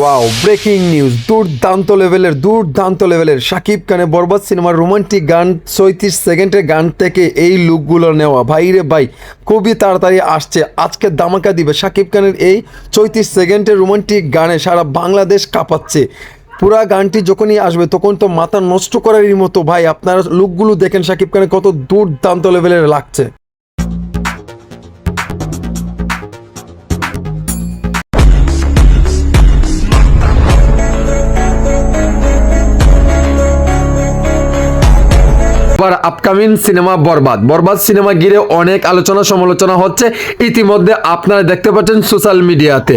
Wow breaking news দুর্দান্ত লেভেলের দুর্দান্ত লেভেলের শাকিব খানে বরবাদ সিনেমার রোমান্টিক গান ছয়ত্রিশ সেকেন্ডের গান থেকে এই লুকগুলো নেওয়া। ভাই রে ভাই, খুবই তাড়াতাড়ি আসছে। আজকে দামাকা দিবে শাকিব খানের এই চৌত্রিশ সেকেন্ডের রোমান্টিক গানে সারা বাংলাদেশ কাঁপাচ্ছে। পুরা গানটি যখনই আসবে তখন তো মাথা নষ্ট করারই মতো। ভাই, আপনারা লুকগুলো দেখেন শাকিব খানের কত দুর্দান্ত লেভেলের লাগছে। এবার upcoming cinema Barbaad. Barbaad cinema ঘিরে অনেক আলোচনা সমালোচনা হচ্ছে। ইতিমধ্যে আপনারা দেখতে পাচ্ছেন সোশ্যাল মিডিয়াতে